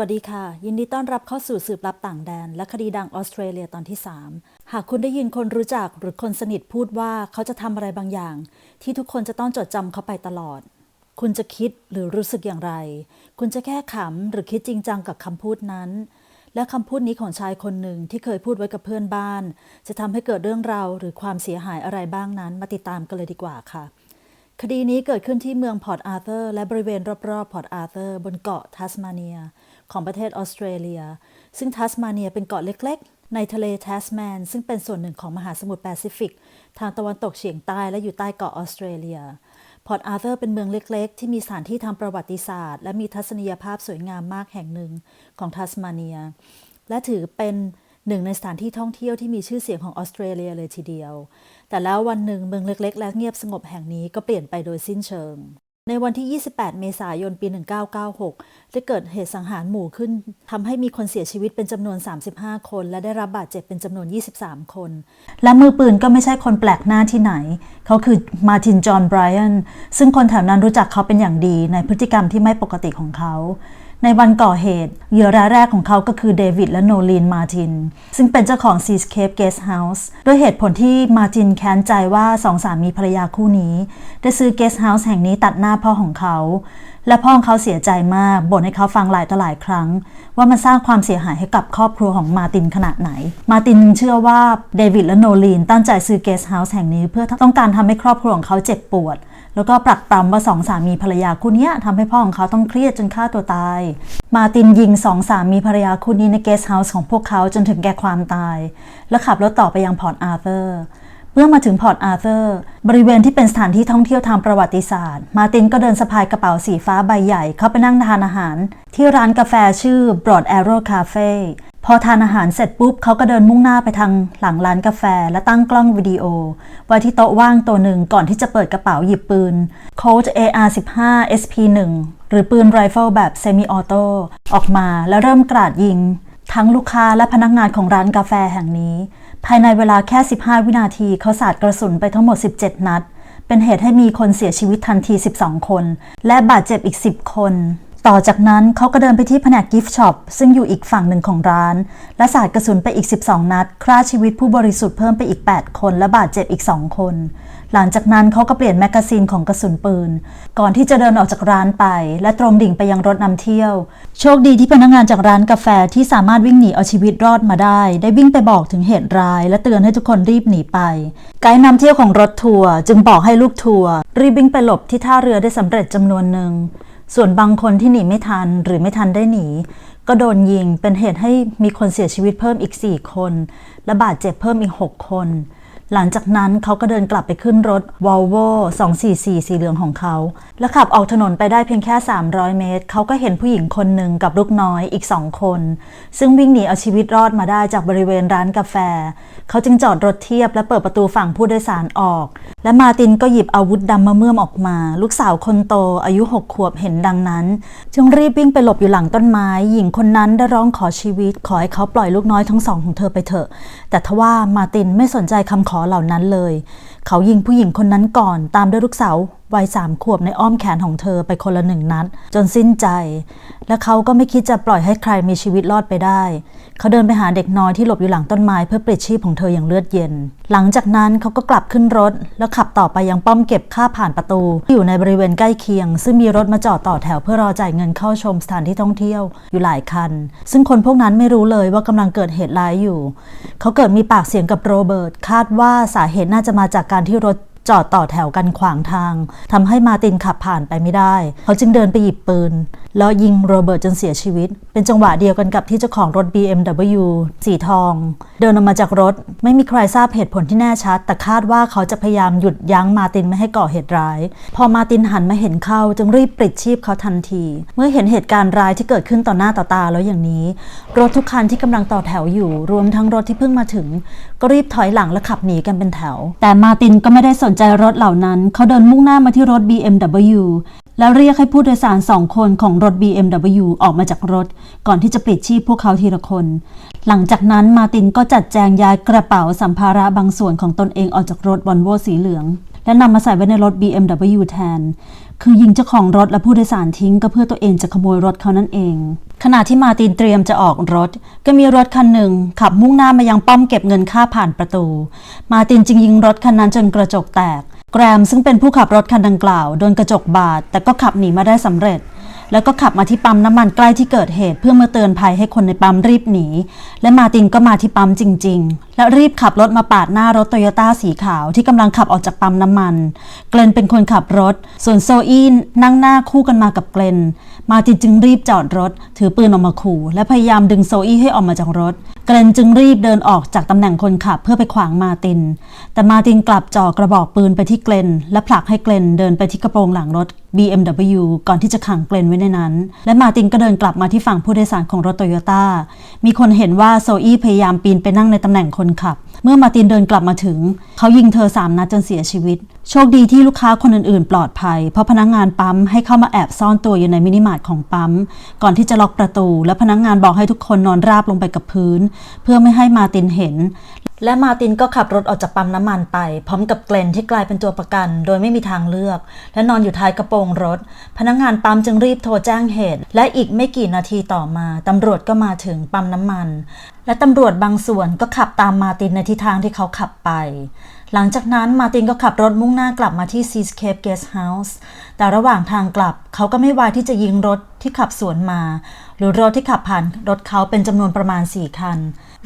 วัสดีค่ะ ยินดีต้อนรับเข้าสู่สืบลับต่างแดน และคดีดังออสเตรเลียตอนที่ 3 หากคุณได้ยินคนรู้จักหรือคนสนิทพูดว่าเขาจะทำอะไรบางอย่าง ที่ทุกคนจะต้องจดจำเขาไปตลอด คุณจะคิดหรือรู้สึกอย่างไร คุณจะแค่ขำหรือคิดจริงจังกับคำพูดนั้น และคำพูดนี้ของชายคนหนึ่งที่เคยพูดไว้กับเพื่อนบ้าน จะทำให้เกิดเรื่องราวหรือความเสียหายอะไรบ้างนั้น มาติดตามกันเลยดีกว่าค่ะคดีนี้เกิดขึ้นที่เมืองพอร์ตอาร์เธอร์และบริเวณรอบๆพอร์ตอาร์เธอร์บนเกาะทัสมาเนีย ของประเทศออสเตรเลีย ซึ่งทัสมาเนียเป็นเกาะเล็ก ๆ ในทะเลทัสแมน ซึ่งเป็นส่วนหนึ่งของมหาสมุทรแปซิฟิก ทางตะวันตกเฉียงใต้และอยู่ใต้เกาะออสเตรเลีย พอร์ตอาร์เธอร์เป็นเมืองเล็ก ๆ ที่มีสถานที่ทางประวัติศาสตร์ และมีทัศนียภาพสวยงามมากแห่งหนึ่งของทัสมาเนีย และถือเป็นหนึ่งในสถานที่ท่องเที่ยวที่มีชื่อเสียงของออสเตรเลียเลยทีเดียว แต่แล้ววันหนึ่งเมืองเล็ก ๆ และเงียบสงบแห่งนี้ก็เปลี่ยนไปโดยสิ้นเชิง ในวันที่ 28 เมษายน ปี 1996 ได้เกิดเหตุสังหารหมู่ขึ้นทำให้มีคนเสียชีวิตเป็นจำนวน 35 คน และได้รับบาดเจ็บเป็นจำนวน 23 คน และมือปืนก็ไม่ใช่คนแปลกหน้าที่ไหน เขาคือมาร์ติน จอห์น ไบรอัน ซึ่งคนแถวนั้นรู้จักเขาเป็นอย่างดีในพฤติกรรมที่ไม่ปกติของเขา ในวันก่อเหตุเหยื่อรายแรกของเขาก็คือเดวิดและโนลีนมาติน ซึ่งเป็นเจ้าของ Seascape Guest House ด้วยเหตุผลที่มาตินแค้นใจว่าสองสามีภรรยาคู่นี้ ได้ซื้อ Guest House แห่งนี้ตัดหน้าพ่อของเขา และพ่อของเขาเสียใจมากบ่นให้เขาฟังหลายต่อหลายครั้ง ว่ามันสร้างความเสียหายให้กับครอบครัวของมาตินขนาดไหน มาตินเชื่อว่าเดวิดและโนลีนตั้งใจซื้อ Guest House แห่งนี้เพื่อต้องการทำให้ครอบครัวของเขาเจ็บปวด แล้วก็ปรักปรำว่าสองสามีภรรยาคู่นี้ทำให้พ่อของเขาต้องเครียดจนฆ่าตัวตาย มาตินยิงสองสามีภรรยาคู่นี้ในเกสต์เฮาส์ของพวกเขาจนถึงแก่ความตาย แล้วขับรถต่อไปยังพอร์ตอาร์เธอร์เมื่อมาถึงพอร์ตอาร์เธอร์บริเวณที่เป็นสถานที่ท่องเที่ยวทางประวัติศาสตร์ มาตินก็เดินสะพายกระเป๋าสีฟ้าใบใหญ่ เข้าไปนั่งทานอาหาร ที่ร้านกาแฟชื่อ Broad Arrow Cafe พอทานอาหารเสร็จปุ๊บเขาก็เดินมุ่งหน้าไปทางหลังร้านกาแฟ และตั้งกล้องวิดีโอไว้ที่โต๊ะว่างตัวหนึ่งก่อนที่จะเปิดกระเป๋าหยิบปืน Colt AR-15 SP1 หรือปืนไรเฟิลแบบเซมิออโต้ออกมาแล้วเริ่มกราดยิง ทั้งลูกค้าและพนักงานของร้านกาแฟแห่งนี้ ภายในเวลาแค่ 15 วินาทีเขาสาดกระสุนไปทั้งหมด 17 นัด เป็นเหตุให้มีคนเสียชีวิตทันที 12 คน และบาดเจ็บอีก 10 คน ต่อจากนั้นเขาก็เดินไปที่แผนกกิฟต์ช็อปซึ่งอยู่อีกฝั่งหนึ่งของร้าน และสาดกระสุนไปอีก 12 นัดฆ่าชีวิตผู้บริสุทธิ์เพิ่มไปอีก 8 คน และบาดเจ็บอีก 2 คน หลังจากนั้นเขาก็เปลี่ยนแมกกาซีนของกระสุนปืน ก่อนที่จะเดินออกจากร้านไป และตรงดิ่งไปยังรถนำเที่ยว โชคดีที่พนักงานจากร้านกาแฟที่สามารถวิ่งหนีเอาชีวิตรอดมาได้ ได้วิ่งไปบอกถึงเหตุร้าย และเตือนให้ทุกคนรีบหนีไป ไกด์นำเที่ยวของรถทัวร์จึงบอกให้ลูกทัวร์รีบวิ่งไปหลบที่ท่าเรือได้สำเร็จจำนวนหนึ่ง ส่วนบางคนที่หนีไม่ทันหรือไม่ทันได้หนี ก็โดนยิงเป็นเหตุให้มีคนเสียชีวิตเพิ่มอีก 4 คน และบาดเจ็บเพิ่มอีก 6 คน หลังจากนั้นเขาก็เดินกลับไปขึ้นรถ Volvo 244 สีเหลืองของเขา และขับออกถนนไปได้เพียงแค่ 300 เมตร เขาก็เห็นผู้หญิงคนหนึ่งกับลูกน้อยอีก2คน ซึ่งวิ่งหนีเอาชีวิตรอดมาได้จากบริเวณร้านกาแฟ เขาจึงจอดรถเทียบและเปิดประตูฝั่งผู้โดยสารออก และมาตินก็หยิบอาวุธดำมะเมื่อมออกมา ลูกสาวคนโตอายุ6ขวบเห็นดังนั้น จึงรีบวิ่งไปหลบอยู่หลังต้นไม้ หญิงคนนั้นได้ร้องขอชีวิต ขอให้เขาปล่อยลูกน้อยทั้งสองของเธอไปเถอะ แต่ทว่ามาตินไม่สนใจคำขอเหล่านั้นเลย เขายิงผู้หญิงคนนั้นก่อน ตามด้วยลูกสาววัยสามขวบในอ้อมแขนของเธอไปคนละหนึ่งนัด จนสิ้นใจ และเขาก็ไม่คิดจะปล่อยให้ใครมีชีวิตรอดไปได้ เขาเดินไปหาเด็กน้อยที่หลบอยู่หลังต้นไม้เพื่อปลิดชีพของเธออย่างเลือดเย็น หลังจากนั้นเขาก็กลับขึ้นรถ แล้วขับต่อไปยังป้อมเก็บค่าผ่านประตู ที่อยู่ในบริเวณใกล้เคียง ซึ่งมีรถมาจอดต่อแถวเพื่อรอจ่ายเงินเข้าชมสถานที่ท่องเที่ยวอยู่หลายคัน ซึ่งคนพวกนั้นไม่รู้เลยว่ากำลังเกิดเหตุร้ายอยู่ เขาเกิดมีปากเสียงกับโรเบิร์ตคาดว่าสาเหตุน่าจะมาจากการที่รถจอดต่อแถวกันขวางทางทำให้มาตินขับผ่านไปไม่ได้ เขาจึงเดินไปหยิบปืน แล้วยิงโรเบิร์ตจนเสียชีวิต เป็นจังหวะเดียวกันกับที่เจ้าของรถ BMW สีทอง เดินออกมาจากรถ ไม่มีใครทราบเหตุผลที่แน่ชัด แต่คาดว่าเขาจะพยายามหยุดยั้งมาตินไม่ให้ก่อเหตุร้าย พอมาตินหันมาเห็นเขาจึงรีบปลิดชีพเขาทันที เมื่อเห็นเหตุการณ์ร้ายที่เกิดขึ้นต่อหน้าต่อตาแล้วอย่างนี้ รถทุกคันที่กำลังต่อแถวอยู่ รวมทั้งรถที่เพิ่งมาถึง ก็รีบถอยหลังและขับหนีกันเป็นแถว แต่มาตินก็ไม่ได้สนใจรถเหล่านั้น เขาเดินมุ่งหน้ามาที่รถ BMW แล้วเรียกให้ผู้โดยสารสองคนของรถ BMW ออกมาจากรถ ก่อนที่จะปลิดชีพพวกเขาทีละคน หลังจากนั้นมาตินก็จัดแจงย้ายกระเป๋าสัมภาระบางส่วนของตนเองออกจากรถวอลโวสีเหลือง และนำมาใส่ไว้ในรถ BMW แทน คือยิงเจ้าของรถและผู้โดยสารทิ้งก็เพื่อตัวเองจะขโมยรถเขานั่นเอง ขณะที่มาตินเตรียมจะออกรถ ก็มีรถคันหนึ่งขับมุ่งหน้ามายังป้อมเก็บเงินค่าผ่านประตู มาตินจึงยิงรถคันนั้นจนกระจกแตก แกรมซึ่งเป็นผู้ขับรถคันดังกล่าวโดนกระจกบาดแต่ก็ขับหนีมาได้สำเร็จ แล้วก็ขับมาที่ปั๊มน้ำมันใกล้ที่เกิดเหตุ เพื่อมาเตือนภัยให้คนในปั๊มรีบหนี และมาตินก็มาที่ปั๊มจริง และรีบขับรถมาปาดหน้ารถโตโยต้าสีขาวที่กำลังขับออกจากปั๊มน้ำมัน เกรนเป็นคนขับรถ ส่วนโซอีนนั่งหน้าคู่กันมากับเกรนมาตินจึงรีบจอดรถ ถือปืนออกมาขู่ และพยายามดึงโซอีให้ออกมาจากรถ เกรนจึงรีบเดินออกจากตำแหน่งคนขับเพื่อไปขวางมาติน แต่มาตินกลับจ่อกระบอกปืนไปที่เกรนและผลักให้เกรนเดินไปที่กระโปรงหลังรถ BMW ก่อนที่จะขังเกรนไว้ในนั้น และมาตินก็เดินกลับมาที่ฝั่งผู้โดยสารของรถโตโยต้ามีคนเห็นว่าโซอี้พยายามปีนไปนั่งในตำแหน่งคนขับ เมื่อมาตินเดินกลับมาถึง เขายิงเธอสามนัดจนเสียชีวิต โชคดีที่ลูกค้าคนอื่นๆ ปลอดภัย เพราะพนักงานปั๊มให้เข้ามาแอบซ่อนตัวอยู่ในมินิมาร์ทของปั๊ม ก่อนที่จะล็อกประตู และพนักงานบอกให้ทุกคนนอนราบลงไปกับพื้น เพื่อไม่ให้มาตินเห็น และมาตินก็ขับรถออกจากปั๊มน้ำมันไป พร้อมกับเกลนที่กลายเป็นตัวประกัน โดยไม่มีทางเลือก และนอนอยู่ท้ายกระโปรงรถ พนักงานปั๊มจึงรีบโทรแจ้งเหตุ และอีกไม่กี่นาทีต่อมาตำรวจก็มาถึงปั๊มน้ำมัน และตำรวจบางส่วนก็ขับตามมาตินในทิศทางที่เขาขับไป หลังจากนั้นมาตินก็ขับรถมุ่งหน้ากลับมาที่ Seascape Guest House แต่ระหว่างทางกลับเขาก็ไม่วายที่จะยิงรถที่ขับสวนมา หรือรถที่ขับผ่านรถเขาเป็นจำนวนประมาณ 4 คัน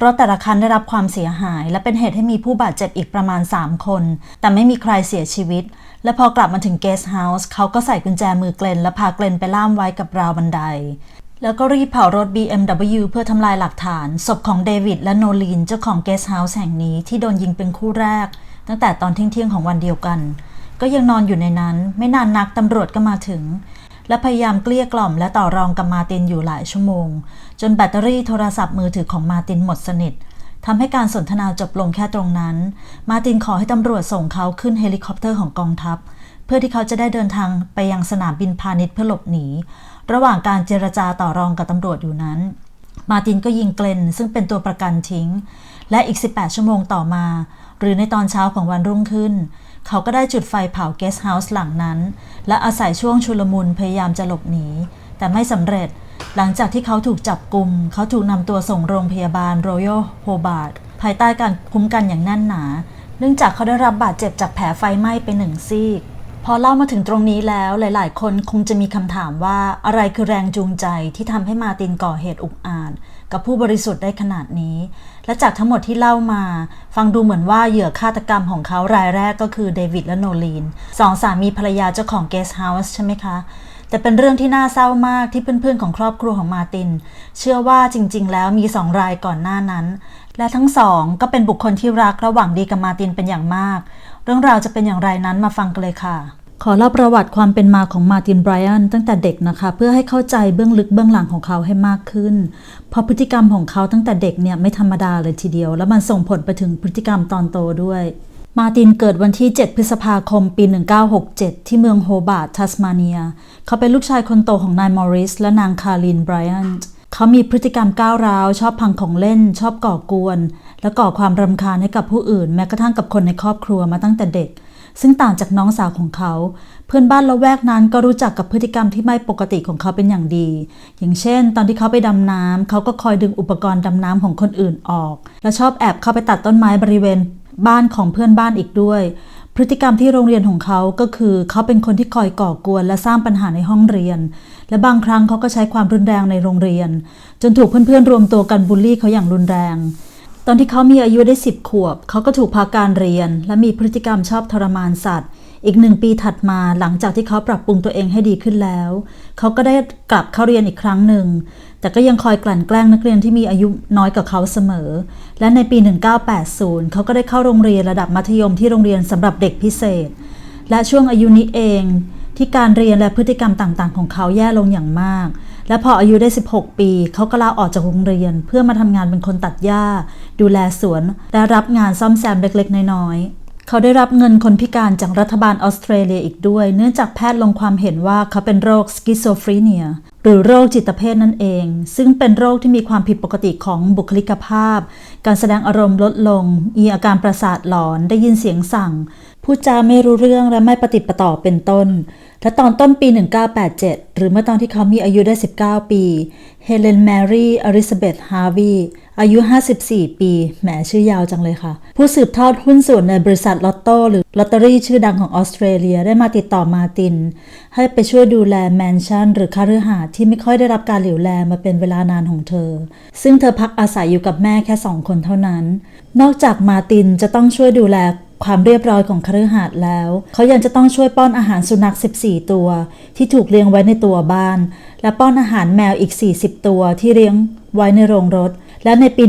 รถแต่ละคันได้รับความเสียหาย และเป็นเหตุให้มีผู้บาดเจ็บอีกประมาณ 3 คน แต่ไม่มีใครเสียชีวิต และพอกลับมาถึง Guest House เขาก็ใส่กุญแจมือเกลนและพาเกลนไปล่ามไว้กับราวบันไดแล้วก็รีบเผารถ BMW เพื่อทำลายหลักฐาน ศพของเดวิดและโนลีนเจ้าของเกสเฮาส์แห่งนี้ที่โดนยิงเป็นคู่แรก ตั้งแต่ตอนเที่ยงของวันเดียวกัน ก็ยังนอนอยู่ในนั้น ไม่นานนักตำรวจก็มาถึง และพยายามเกลี้ยกล่อมและต่อรองกับมาตินอยู่หลายชั่วโมง จนแบตเตอรี่โทรศัพท์มือถือของมาตินหมดสนิททำให้การสนทนาจบลงแค่ตรงนั้น มาตินขอให้ตำรวจส่งเขาขึ้นเฮลิคอปเตอร์ของกองทัพ เพื่อที่เขาจะได้เดินทางไปยังสนามบินพาณิชย์เพื่อหลบหนี ระหว่างการเจรจาต่อรองกับตำรวจอยู่นั้น มาตินก็ยิงเกลนซึ่งเป็นตัวประกันทิ้ง และอีก 18 ชั่วโมงต่อมา หรือในตอนเช้าของวันรุ่งขึ้น เขาก็ได้จุดไฟเผาเกสต์เฮาส์หลังนั้น และอาศัยช่วงชุลมุนพยายามจะหลบหนี แต่ไม่สำเร็จ หลังจากที่เขาถูกจับกลุ่ม เขาถูกนำตัวส่งโรงพยาบาล Royal Hobart ภายใต้การคุ้มกันอย่างแน่นหนา เนื่องจากเขาได้รับบาดเจ็บจากแผลไฟไหม้ไปหนึ่งซีกพอเล่ามาถึงตรงนี้แล้วหลาย ๆ คนคงจะมีคำถามว่าอะไรคือแรงจูงใจที่ทำให้มาตินก่อเหตุอุกอาจ กับผู้บริสุทธิ์ได้ขนาดนี้ และจากทั้งหมดที่เล่ามา ฟังดูเหมือนว่าเหยื่อฆาตกรรมของเขารายแรกก็คือเดวิดและโนลีนสองสามีภรรยาเจ้าของเกสต์เฮาส์ใช่ไหมคะ แต่เป็นเรื่องที่น่าเศร้ามากที่เพื่อนๆของครอบครัวของมาติน เชื่อว่าจริง ๆ แล้วมีสองรายก่อนหน้านั้น และทั้งสองก็เป็นบุคคลที่รักระหว่างดีกับมาตินเป็นอย่างมาก เรื่องราวจะเป็นอย่างไรนั้นมาฟังกันเลยค่ะ ขอเล่าประวัติความเป็นมาของมาร์ตินไบรอันตั้งแต่เด็กนะคะ เพื่อให้เข้าใจเบื้องลึกเบื้องหลังของเขาให้มากขึ้น เพราะพฤติกรรมของเขาตั้งแต่เด็กเนี่ยไม่ธรรมดาเลยทีเดียว แล้วมันส่งผลไปถึงพฤติกรรมตอนโตด้วย มาร์ตินเกิดวันที่ 7 พฤษภาคม ปี 1967 ที่เมืองโฮบาร์ตทัสมาเนีย เขาเป็นลูกชายคนโตของนายมอริสและนางคารินไบรอันเขามีพฤติกรรมก้าวร้าว ชอบพังของเล่น ชอบก่อกวน และก่อความรำคาญให้กับผู้อื่น แม้กระทั่งกับคนในครอบครัวมาตั้งแต่เด็ก ซึ่งต่างจากน้องสาวของเขา เพื่อนบ้านละแวกนั้นก็รู้จักกับพฤติกรรมที่ไม่ปกติของเขาเป็นอย่างดี อย่างเช่น ตอนที่เขาไปดำน้ำเขาก็คอยดึงอุปกรณ์ดำน้ำของคนอื่นออก และชอบแอบเข้าไปตัดต้นไม้บริเวณ บ้านของเพื่อนบ้านอีกด้วย พฤติกรรมที่โรงเรียนของเขาก็คือเขาเป็นคนที่คอยก่อกวนและสร้างปัญหาในห้องเรียน และบางครั้งเขาก็ใช้ความรุนแรงในโรงเรียน จนถูกเพื่อนๆรวมตัวกันบูลลี่เขาอย่างรุนแรง ตอนที่เขามีอายุได้10ขวบ เขาก็ถูกพักการเรียน และมีพฤติกรรมชอบทรมานสัตว์ อีกหนึ่งปีถัดมาหลังจากที่เขาปรับปรุงตัวเองให้ดีขึ้นแล้ว เขาก็ได้กลับเข้าเรียนอีกครั้งหนึ่ง แต่ก็ยังคอยกลั่นแกล้งนักเรียนที่มีอายุน้อยกว่าเขาเสมอ และในปี 1980 เขาก็ได้เข้าโรงเรียนระดับมัธยมที่โรงเรียนสำหรับเด็กพิเศษ และช่วงอายุนี้เองที่การเรียนและพฤติกรรมต่างๆ ของเขาแย่ลงอย่างมาก และพออายุได้ 16 ปี เขาก็ลาออกจากโรงเรียน เพื่อมาทำงานเป็นคนตัดหญ้า ดูแลสวน และรับงานซ่อมแซมเล็กๆ น้อยๆ เขาได้รับเงินคนพิการจากรัฐบาลออสเตรเลียอีกด้วย เนื่องจากแพทย์ลงความเห็นว่าเขาเป็นโรคสกิโซฟรีเนียหรือโรคจิตเภทนั่นเอง ซึ่งเป็นโรคที่มีความผิดปกติของบุคลิกภาพ การแสดงอารมณ์ลดลง มีอาการประสาทหลอน ได้ยินเสียงสั่ง พูดจาไม่รู้เรื่องและไม่ปฏิประต่อเป็นต้น และตอนต้นปี 1987 หรือเมื่อตอนที่เขามีอายุได้ 19 ปี เฮเลนแมรี่อลิซาเบธฮาร์วีอายุ 54 ปี แหมชื่อยาวจังเลยค่ะ ผู้สืบทอดหุ้นส่วนในบริษัทลอตโต้หรือลอตเตอรี่ชื่อดังของออสเตรเลียได้มาติดต่อมาติน ให้ไปช่วยดูแลแมนชั่นหรือคฤหาสน์ที่ไม่ค่อยได้รับการเหลียวแลมาเป็นเวลานานของเธอ ซึ่งเธอพักอาศัยอยู่กับแม่แค่สองคนเท่านั้น นอกจากมาตินจะต้องช่วยดูแล ความเรียบร้อยของคฤหาสน์แล้ว เขายังจะต้องช่วยป้อนอาหารสุนัข 14 ตัว ที่ถูกเลี้ยงไว้ในตัวบ้าน และป้อนอาหารแมวอีก 40 ตัวที่เลี้ยงไว้ในโรงรถ และในปี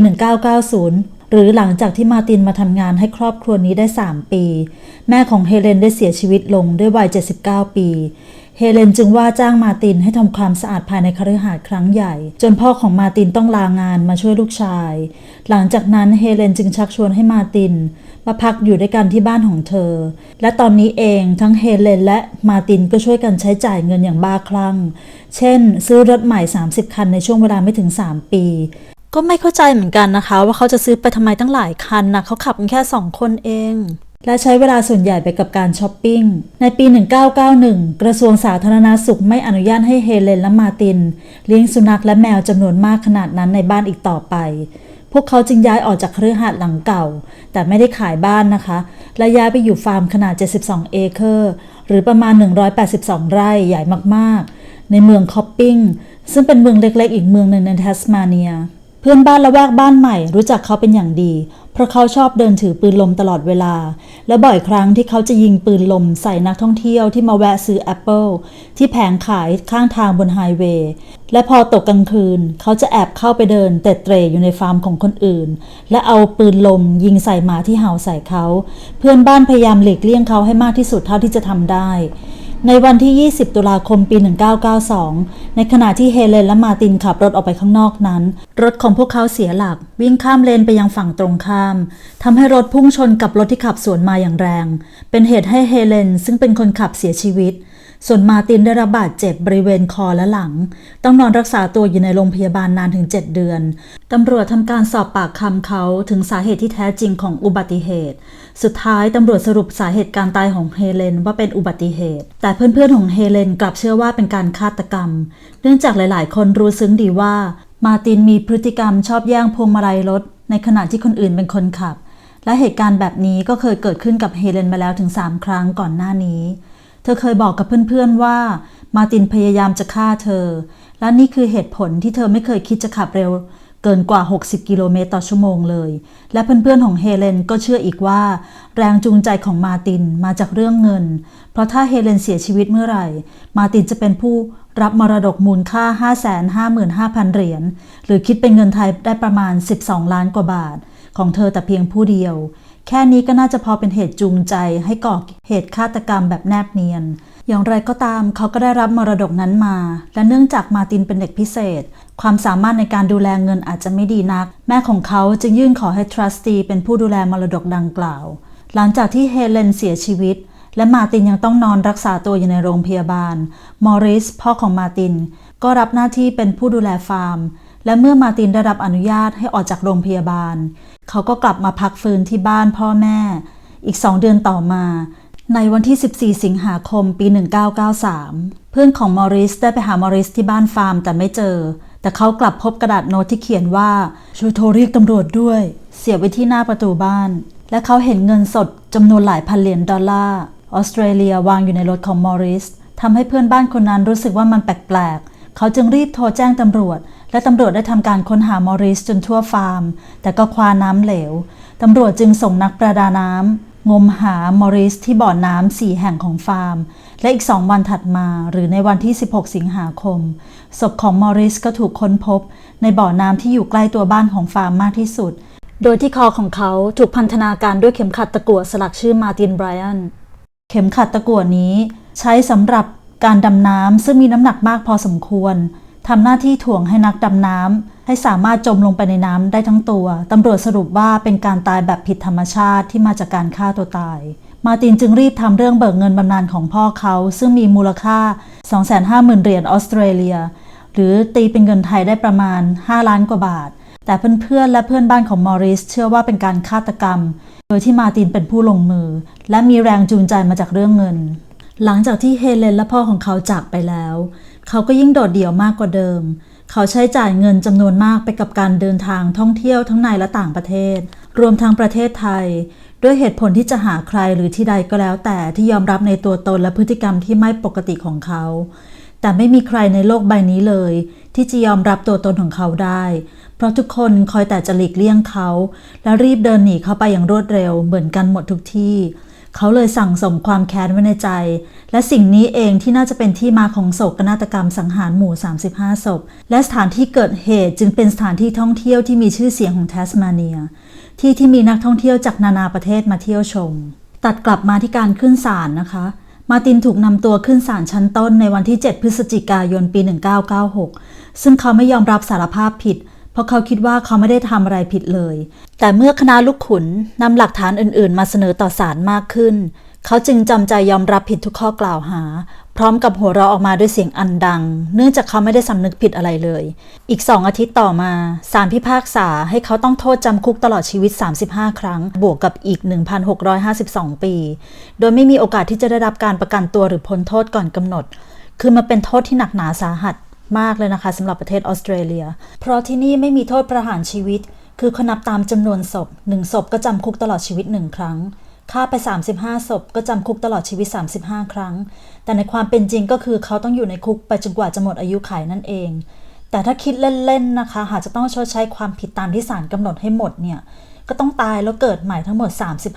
1990 หรือหลังจากที่มาตินมาทำงานให้ครอบครัวนี้ได้ 3 ปี แม่ของเฮเลนได้เสียชีวิตลงด้วยวัย 79 ปีเฮเลนจึงว่าจ้างมาตินให้ทำความสะอาดภายในคฤหาสน์ครั้งใหญ่ จนพ่อของมาตินต้องลางานมาช่วยลูกชาย หลังจากนั้นเฮเลนจึงชักชวนให้มาติน มาพักอยู่ด้วยกันที่บ้านของเธอ และตอนนี้เองทั้งเฮเลนและมาตินก็ช่วยกันใช้จ่ายเงินอย่างบ้าคลั่ง เช่น ซื้อรถใหม่ 30 คันในช่วงเวลาไม่ถึง 3 ปี ก็ไม่เข้าใจเหมือนกันนะคะ ว่าเขาจะซื้อไปทำไมตั้งหลายคันนะเขาขับกันแค่ 2 คนเองและใช้เวลาส่วนใหญ่ไปกับการช้อปปิ้ง ในปี 1991 กระทรวงสาธารณาสุขไม่อนุญาตให้เฮเลนและมาติน เลี้ยงสุนัขและแมวจำนวนมากขนาดนั้นในบ้านอีกต่อไป พวกเขาจึงย้ายออกจากเครือหาสหลังเก่า แต่ไม่ได้ขายบ้านนะคะ และย้ายไปอยู่ฟาร์มขนาด 72 เอเคอร์ หรือประมาณ 182 ไร่ใหญ่มากๆ ในเมืองคอปปิ้ง ซึ่งเป็นเมืองเล็กๆ อีกเมืองหนึ่งในแทสมาเนีย เพื่อนบ้านละแวกบ้านใหม่รู้จักเขาเป็นอย่างดี เพราะเขาชอบเดินถือปืนลมตลอดเวลา และบ่อยครั้งที่เขาจะยิงปืนลมใส่นักท่องเที่ยวที่มาแวะซื้อแอปเปิลที่แผงขายข้างทางบนไฮเวย์และพอตกกลางคืน เขาจะแอบเข้าไปเดินเตะเตรอยู่ในฟาร์มของคนอื่น และเอาปืนลมยิงใส่หมาที่เห่าใส่เขา เพื่อนบ้านพยายามหลีกเลี่ยงเขาให้มากที่สุดเท่าที่จะทำได้ ในวันที่ 20 ตุลาคม ปี 1992 ในขณะที่เฮเลนและมาตินขับรถออกไปข้างนอกนั้น รถของพวกเขาเสียหลัก วิ่งข้ามเลนไปยังฝั่งตรงข้ามทำให้รถพุ่งชนกับรถที่ขับสวนมาอย่างแรง เป็นเหตุให้เฮเลนซึ่งเป็นคนขับเสียชีวิต ส่วนมาตินได้รับบาดเจ็บบริเวณคอและหลัง ต้องนอนรักษาตัวอยู่ในโรงพยาบาลนานถึง 7 เดือน ตำรวจทำการสอบปากคำเขาถึงสาเหตุที่แท้จริงของอุบัติเหตุ สุดท้ายตำรวจสรุปสาเหตุการตายของเฮเลนว่าเป็นอุบัติเหตุ แต่เพื่อนๆของเฮเลนกลับเชื่อว่าเป็นการฆาตกรรม เนื่องจากหลายๆ คนรู้ซึ้งดีว่า มาตินมีพฤติกรรมชอบแย่งพวงมาลัยรถ ในขณะที่คนอื่นเป็นคนขับและเหตุการณ์แบบนี้ก็เคยเกิดขึ้นกับเฮเลนมาแล้วถึง 3 ครั้งก่อนหน้านี้ เธอเคยบอกกับเพื่อนๆว่า มาตินพยายามจะฆ่าเธอ และนี่คือเหตุผลที่เธอไม่เคยคิดจะขับเร็วเกินกว่า 60 กิโลเมตรต่อชั่วโมงเลย และเพื่อนๆของเฮเลนก็เชื่ออีกว่า แรงจูงใจของมาตินมาจากเรื่องเงิน เพราะถ้าเฮเลนเสียชีวิตเมื่อไหร่ มาตินจะเป็นผู้รับมรดกมูลค่า 555,000 เหรียญ หรือคิดเป็นเงินไทยได้ประมาณ 12 ล้านกว่าบาท ของเธอแต่เพียงผู้เดียว แค่นี้ก็น่าจะพอเป็นเหตุจูงใจให้ก่อเหตุฆาตกรรมแบบแนบเนียน อย่างไรก็ตามเขาก็ได้รับมรดกนั้นมา และเนื่องจากมาตินเป็นเด็กพิเศษ ความสามารถในการดูแลเงินอาจจะไม่ดีนัก แม่ของเขาจึงยื่นขอให้ทรัสตีเป็นผู้ดูแลมรดกดังกล่าว หลังจากที่เฮเลนเสียชีวิต และมาตินยังต้องนอนรักษาตัวอยู่ในโรงพยาบาล มอริสพ่อของมาตินก็รับหน้าที่เป็นผู้ดูแลฟาร์ม และเมื่อมาตินได้รับอนุญาตให้ออกจากโรงพยาบาล เขาก็กลับมาพักฟื้นที่บ้านพ่อแม่ อีกสองเดือนต่อมา ในวันที่ 14 สิงหาคมปี 1993 เพื่อนของมอริสได้ไปหามอริสที่บ้านฟาร์มแต่ไม่เจอ แต่เขากลับพบกระดาษโน้ตที่เขียนว่าช่วยโทรเรียกตำรวจด้วย เสียบไว้ที่หน้าประตูบ้าน และเขาเห็นเงินสดจำนวนหลายพันเหรียญดอลลาร์ออสเตรเลียวางอยู่ในรถของมอริสทำให้เพื่อนบ้านคนนั้นรู้สึกว่ามันแปลกๆ เขาจึงรีบโทรแจ้งตำรวจ และตำรวจได้ทำการค้นหามอริสจนทั่วฟาร์ม แต่ก็คว้าน้ำเหลว ตำรวจจึงส่งนักประดาน้ำงมหามอริสที่บ่อน้ำสี่แห่งของฟาร์ม และอีกสองวันถัดมาหรือในวันที่ 16 สิงหาคม ศพของมอริสก็ถูกค้นพบ ในบ่อน้ำที่อยู่ใกล้ตัวบ้านของฟาร์มมากที่สุด โดยที่คอของเขาถูกพันธนาการด้วยเข็มขัดตะกั่วสลักชื่อมาตินไบรอันเข็มขัดตะกั่วนี้ ใช้สำหรับการดำน้ำซึ่งมีน้ำหนักมากพอสมควร ทำหน้าที่ถ่วงให้นักดำน้ำให้สามารถจมลงไปในน้ำได้ทั้งตัว ตำรวจสรุปว่าเป็นการตายแบบผิดธรรมชาติที่มาจากการฆ่าตัวตาย มาตินจึงรีบทำเรื่องเบิกเงินบำนาญของพ่อเขา ซึ่งมีมูลค่า 250,000 เหรียญออสเตรเลีย หรือตีเป็นเงินไทยได้ประมาณ 5 ล้านกว่าบาท แต่เพื่อนๆและเพื่อนบ้านของมอริสเชื่อว่าเป็นการฆาตกรรม โดยที่มาตินเป็นผู้ลงมือ และมีแรงจูงใจมาจากเรื่องเงิน หลังจากที่เฮเลนและพ่อของเขาจากไปแล้ว เขาก็ยิ่งโดดเดี่ยวมากกว่าเดิม เขาใช้จ่ายเงินจำนวนมากไปกับการเดินทางท่องเที่ยวทั้งในและต่างประเทศ รวมทั้งประเทศไทย ด้วยเหตุผลที่จะหาใครหรือที่ใดก็แล้ว แต่ที่ยอมรับในตัวตนและพฤติกรรมที่ไม่ปกติของเขา แต่ไม่มีใครในโลกใบนี้เลย ที่จะยอมรับตัวตนของเขาได้ เพราะทุกคนคอยแต่จะหลีกเลี่ยงเขา และรีบเดินหนีเขาไปอย่างรวดเร็วเหมือนกันหมดทุกที่ เขาเลยสั่งสมความแค้นไว้ในใจ และสิ่งนี้เองที่น่าจะเป็นที่มาของโศกนาฏกรรมสังหารหมู่ 35 ศพ และสถานที่เกิดเหตุจึงเป็นสถานที่ท่องเที่ยวที่มีชื่อเสียงของแทสมาเนีย ที่ที่มีนักท่องเที่ยวจากนานาประเทศมาเที่ยวชม ตัดกลับมาที่การขึ้นศาลนะคะมาร์ตินถูกนำตัวขึ้นศาลชั้นต้นในวันที่ 7 พฤศจิกายนปี 1996 ซึ่งเขาไม่ยอมรับสารภาพผิด เพราะเขาคิดว่าเขาไม่ได้ทำอะไรผิดเลย แต่เมื่อคณะลูกขุนนำหลักฐานอื่น ๆ มาเสนอต่อศาลมากขึ้น เขาจึงจำใจยอมรับผิดทุกข้อกล่าวหา พร้อมกับหัวเราะออกมาด้วยเสียงอันดัง เนื่องจากเขาไม่ได้สำนึกผิดอะไรเลย อีกสองอาทิตย์ต่อมาศาลพิพากษาให้เขาต้องโทษจำคุกตลอดชีวิต 35 ครั้ง บวกกับอีก 1,652 ปี โดยไม่มีโอกาสที่จะได้รับการประกันตัวหรือพ้นโทษก่อนกำหนด คือมันเป็นโทษที่หนักหนาสาหัส มากเลยนะคะสำหรับประเทศออสเตรเลีย เพราะที่นี่ไม่มีโทษประหารชีวิต คือเขานับตามจำนวนศพหนึ่งศพก็จำคุกตลอดชีวิตหนึ่งครั้งฆ่าไป 35 ศพก็จำคุกตลอดชีวิต 35 ครั้ง แต่ในความเป็นจริงก็คือเขาต้องอยู่ในคุกไปจนกว่าจะหมดอายุขัยนั่นเอง แต่ถ้าคิดเล่นๆนะคะ หากจะต้องชดใช้ความผิดตามที่ศาลกำหนดให้หมดเนี่ย ก็ต้องตายแล้วเกิดใหม่ทั้งหมด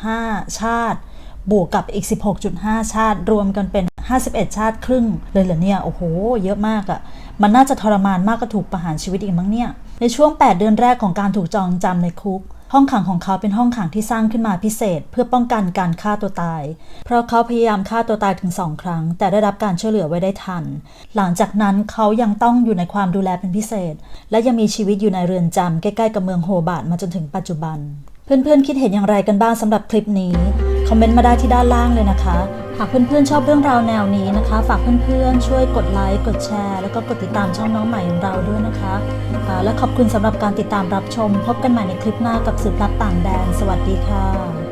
35 ชาติ บวกกับอีก 16.5 ชาติ รวมกันเป็น 51 ชาติครึ่งเลยเหรอเนี่ย โอ้โห เยอะมากอะ มันน่าจะทรมานมากก็ถูกประหารชีวิตอีกมั้งเนี่ย ในช่วง 8 เดือนแรกของการถูกจองจำในคุก ห้องขังของเขาเป็นห้องขังที่สร้างขึ้นมาพิเศษ เพื่อป้องกันการฆ่าตัวตาย เพราะเขาพยายามฆ่าตัวตายถึงสองครั้ง แต่ได้รับการช่วยเหลือไว้ได้ทัน หลังจากนั้นเขายังต้องอยู่ในความดูแลเป็นพิเศษ และยังมีชีวิตอยู่ในเรือนจำใกล้ๆกับเมืองโฮบาร์ตมาจนถึงปัจจุบัน เพื่อนๆคิดเห็นอย่างไรกันบ้างสำหรับคลิปนี้ คอมเมนต์มาได้ที่ด้านล่างเลยนะคะ หากเพื่อนๆชอบเรื่องราวแนวนี้นะคะ ฝากเพื่อนๆช่วยกดไลค์กดแชร์ แล้วก็กดติดตามช่องน้องใหม่ของเราด้วยนะคะและขอบคุณสำหรับการติดตามรับชม พบกันใหม่ในคลิปหน้ากับสืบลับต่างแดน สวัสดีค่ะ